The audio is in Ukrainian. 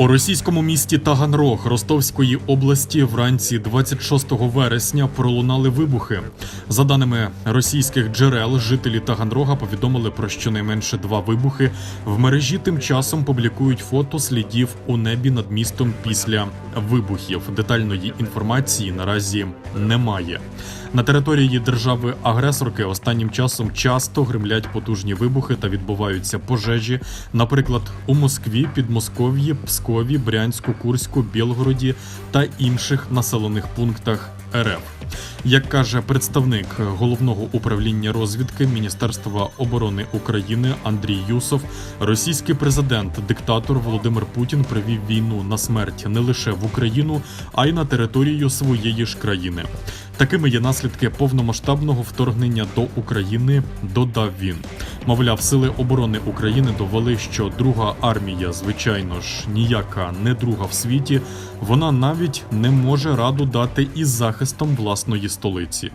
У російському місті Таганрог Ростовської області вранці 26 вересня пролунали вибухи. За даними російських джерел, жителі Таганрога повідомили про щонайменше два вибухи. В мережі тим часом публікують фото слідів у небі над містом після вибухів. Детальної інформації наразі немає. На території держави-агресорки останнім часом часто гримлять потужні вибухи та відбуваються пожежі, наприклад, у Москві, Підмосков'ї, Пскові, Брянську, Курську, Білгороді та інших населених пунктах РФ. Як каже представник головного управління розвідки Міністерства оборони України Андрій Юсов, російський президент, диктатор Володимир Путін привів війну на смерть не лише в Україну, а й на територію своєї ж країни. Такими є наслідки повномасштабного вторгнення до України, додав він. Мовляв, сили оборони України довели, що друга армія, звичайно ж, ніяка не друга в світі. Вона навіть не може раду дати із захистом власної столиці.